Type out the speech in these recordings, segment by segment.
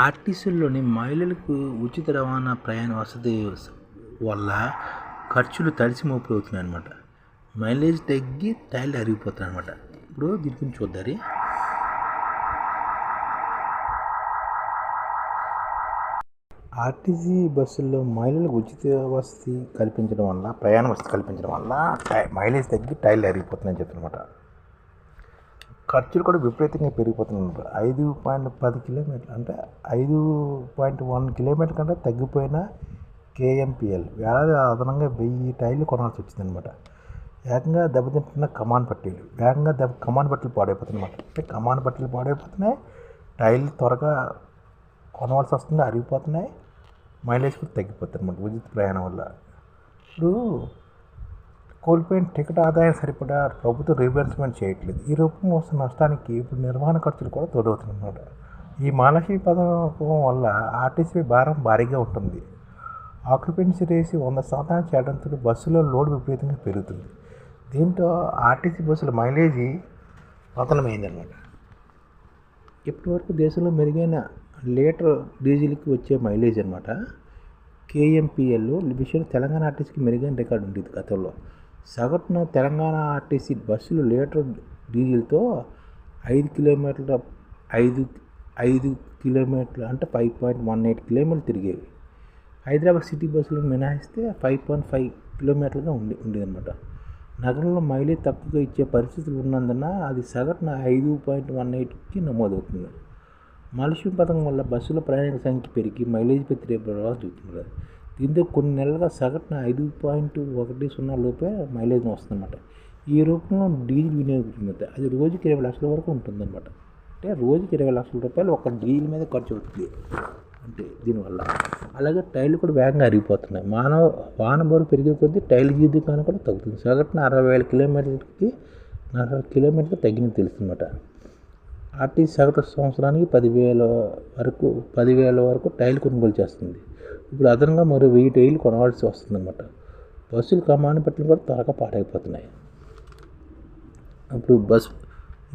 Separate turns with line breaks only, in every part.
ఆర్టీసీలోని మహిళలకు ఉచిత రవాణా ప్రయాణ వసతి వల్ల ఖర్చులు తడిసి మోపులు అవుతున్నాయి అనమాట మైలేజ్ తగ్గి టైర్లు అరిగిపోతున్నాయి అనమాట ఇప్పుడు దీని గురించి చూద్దారి ఆర్టీసీ బస్సుల్లో మహిళలకు ఉచిత వసతి కల్పించడం వల్ల ప్రయాణ వసతి కల్పించడం వల్ల టై- మైలేజ్ తగ్గి టైర్లు అరిగిపోతున్నాయని చెప్తున్నమాట ఖర్చులు కూడా విపరీతంగా పెరిగిపోతున్నాయి ఐదు పాయింట్ పది కిలోమీటర్లు అంటే ఐదు పాయింట్ వన్ కిలోమీటర్ కంటే తగ్గిపోయిన కేఎంపిఎల్. ఏడాది అదనంగా వెయ్యి టైర్లు కొనాల్సి వచ్చిందనమాట ఏకంగా దెబ్బతింటున్న కమాన్ పట్టీలు. వేగంగా దెబ్బ కమాన్ పట్టీలు పాడైపోతున్నాయి అనమాట అంటే కమాన్ పట్టీలు పాడైపోతున్నాయి టైర్లు త్వరగా కొనవలసి వస్తుంది అరిగిపోతున్నాయి మైలేజ్ కూడా తగ్గిపోతుంది అనమాట ఉచిత ప్రయాణం వల్ల. ఇప్పుడు కోల్పోయిన టికెట్ ఆదాయం సరిపడా ప్రభుత్వం రీబర్స్మెంట్ చేయట్లేదు. ఈ రూపంలో వస్తున్న నష్టానికి ఇప్పుడు నిర్వహణ ఖర్చులు కూడా తోడవుతున్నమాట ఈ మానసిక పథకం వల్ల ఆర్టీసీ భారం భారీగా ఉంటుంది. ఆక్యుపెన్సీ రేసి వంద శాతం చేయడంతో బస్సులో లోడ్ విపరీతంగా పెరుగుతుంది. దీంతో ఆర్టీసీ బస్సుల మైలేజీ పతనమైందన్నమాట. ఇప్పటివరకు దేశంలో మెరుగైన లీటర్ డీజిల్కి వచ్చే మైలేజ్ అనమాట కేఎంపిఎల్ విషయంలో తెలంగాణ ఆర్టీసీకి మెరుగైన రికార్డు ఉండేది గతంలో. సగటున తెలంగాణ ఆర్టీసీ బస్సులు లీటర్ డీజిల్తో ఐదు కిలోమీటర్ల ఐదు ఐదు కిలోమీటర్లు అంటే ఫైవ్ పాయింట్ వన్ ఎయిట్ కిలోమీటర్లు తిరిగేవి. హైదరాబాద్ సిటీ బస్సులు మినహాయిస్తే ఫైవ్ పాయింట్ ఫైవ్ కిలోమీటర్లుగా ఉండి ఉండేదన్నమాట. నగరంలో మైలేజ్ తక్కువగా ఇచ్చే పరిస్థితులు ఉన్నందున అది సగటున ఐదు పాయింట్ వన్ ఎయిట్కి నమోదవుతుంది. మలక్ష్మి పథకం వల్ల బస్సుల ప్రయాణిక సంఖ్య పెరిగి మైలేజ్ పెరిగే ప్రభావం చూపుతున్నారు దీంతో కొన్ని నెలలుగా సగటున ఐదు పాయింట్ ఒకటి సున్నా లోపే మైలేజ్ వస్తుందన్నమాట. ఈ రూపంలో డీజిల్ వినియోగిస్తుంది అది రోజుకి ఇరవై లక్షల వరకు ఉంటుందన్నమాట. అంటే రోజుకి ఇరవై లక్షల రూపాయలు ఒక డీజిల్ మీద ఖర్చు అవుతుంది. అంటే దీనివల్ల. అలాగే టైర్లు కూడా వేగంగా అరిగిపోతున్నాయి. మానవ వాహన బరువు పెరిగే కొద్దీ టైర్ల జీవితాన్ని కూడా తగ్గుతుంది. సగటున అరవై వేల కిలోమీటర్కి నలభై కిలోమీటర్లు తగ్గింది తెలుస్తుందన్నమాట. ఆర్టీసీ సగటు సంవత్సరానికి పదివేల వరకు పదివేల వరకు టైర్లు కొనుగోలు చేస్తుంది. ఇప్పుడు అదనంగా మరో వెయ్యి టైర్లు కొనవలసి వస్తుందన్నమాట. బస్సులు కమాని పట్టిన కూడా త్వరగా పాడైపోతున్నాయి. ఇప్పుడు బస్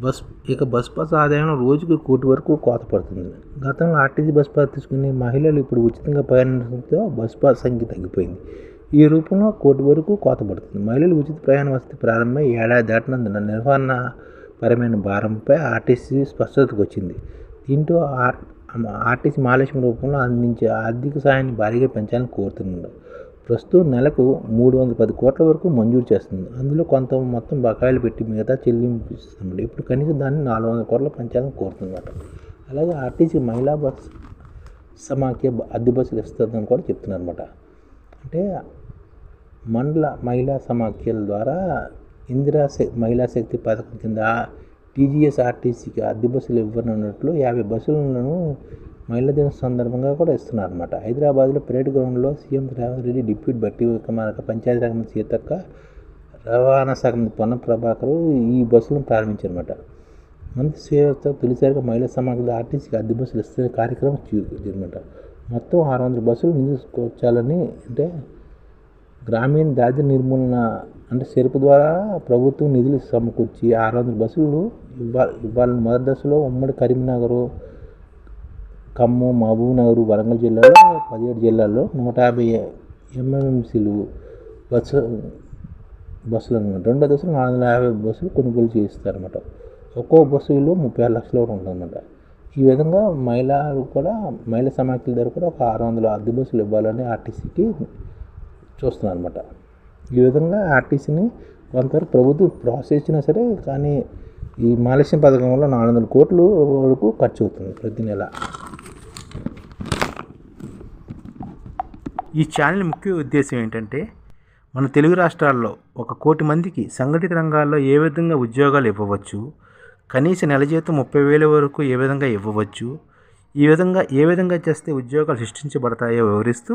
బస్ ఇక బస్ పాస్ ఆదాయం రోజుకు కోటి వరకు కోత పడుతుంది. గతంలో ఆర్టీసీ బస్ పాస్ తీసుకునే మహిళలు ఇప్పుడు ఉచితంగా ప్రయాణించడంతో బస్ పాస్ సంఖ్య తగ్గిపోయింది. ఈ రూపంలో కోటి వరకు కోత పడుతుంది. మహిళలు ఉచిత ప్రయాణ వసతి ప్రారంభమై ఏడాది దాటినందున నిర్వహణ పరమైన భారంపై ఆర్టీసీ స్పష్టతకు వచ్చింది. దీంతో ఆర్ ఆర్టీసీ మాలేశ్వరం రూపంలో అందించే ఆర్థిక సాయాన్ని భారీగా పెంచాలని కోరుతున్నారు. ప్రస్తుతం నెలకు మూడు వందల పది కోట్ల వరకు మంజూరు చేస్తుంది. అందులో కొంత మొత్తం బకాయిలు పెట్టి మిగతా చెల్లింపిస్తున్నాడు ఇప్పుడు కనీసం దాన్ని నాలుగు వందల కోట్ల పెంచాలని కోరుతుందన్నమాట అలాగే ఆర్టీసీ మహిళా బస్ సమాఖ్య అద్దె బస్సులు ఇస్తుందని కూడా చెప్తున్నారు అనమాట అంటే మండల మహిళా సమాఖ్యల ద్వారా ఇందిరా శ- మహిళా శక్తి పథకం కింద టీజీఎస్ ఆర్టీసీకి అద్దె బస్సులు ఇవ్వనున్నట్లు యాభై బస్సులను మహిళా దినం సందర్భంగా కూడా ఇస్తున్నారు అనమాట హైదరాబాద్లో పరేడ్ గ్రౌండ్లో సీఎం రేవంత్ రెడ్డి డిప్యూటీ బట్టి విక్రమార్క పంచాయతీ రాజ్ మంత్రి సీతక్క రవాణా శాఖ మంత్రి పొన్న ప్రభాకర్ ఈ బస్సులను ప్రారంభించారన్నమాట మంత్రి సేవతో తొలిసారిగా మహిళా సమాజంలో ఆర్టీసీకి అద్దె బస్సులు ఇస్తున్న కార్యక్రమం జరిగినమాట మొత్తం ఆరు వందల బస్సులు నిలుచుకోవచ్చాలని అంటే గ్రామీణ దారిద్ర్య నిర్మూలన అంటే సెరుపు ద్వారా ప్రభుత్వం నిధులు సమకూర్చి ఆరు వందల బస్సులు ఇవ్వాలి ఇవ్వాలని మొదటి దశలో ఉమ్మడి కరీంనగర్ ఖమ్మం మహబూబ్నగర్ వరంగల్ జిల్లాలో పదిహేడు జిల్లాల్లో నూట యాభై ఎంఎంఎంసీలు బస్సు బస్సులు అనమాట రెండో దశలో నాలుగు వందల యాభై బస్సులు కొనుగోలు చేయిస్తారనమాట ఒక్కో బస్సు విలువ ముప్పై ఆరు లక్షల వరకు ఉంటుందన్నమాట. ఈ విధంగా మహిళలు కూడా మహిళా సమాఖ్యల దగ్గర కూడా ఒక ఆరు వందల అద్దె బస్సులు ఇవ్వాలని ఆర్టీసీకి చూస్తున్నారు అనమాట ఈ విధంగా ఆర్టీసీని కొంతవరకు ప్రభుత్వం ప్రోత్సహించినా సరే కానీ ఈ మాలస్యం పథకం వల్ల నాలుగు వందల కోట్లు వరకు ఖర్చు అవుతుంది ప్రతి నెల. ఈ ఛానల్ ముఖ్య ఉద్దేశం ఏంటంటే మన తెలుగు రాష్ట్రాల్లో ఒక కోటి మందికి సంఘటిత రంగాల్లో ఏ విధంగా ఉద్యోగాలు ఇవ్వవచ్చు కనీస నెల జీతం ముప్పై వేల వరకు ఏ విధంగా ఇవ్వవచ్చు ఈ విధంగా ఏ విధంగా చేస్తే ఉద్యోగాలు సృష్టించబడతాయో వివరిస్తూ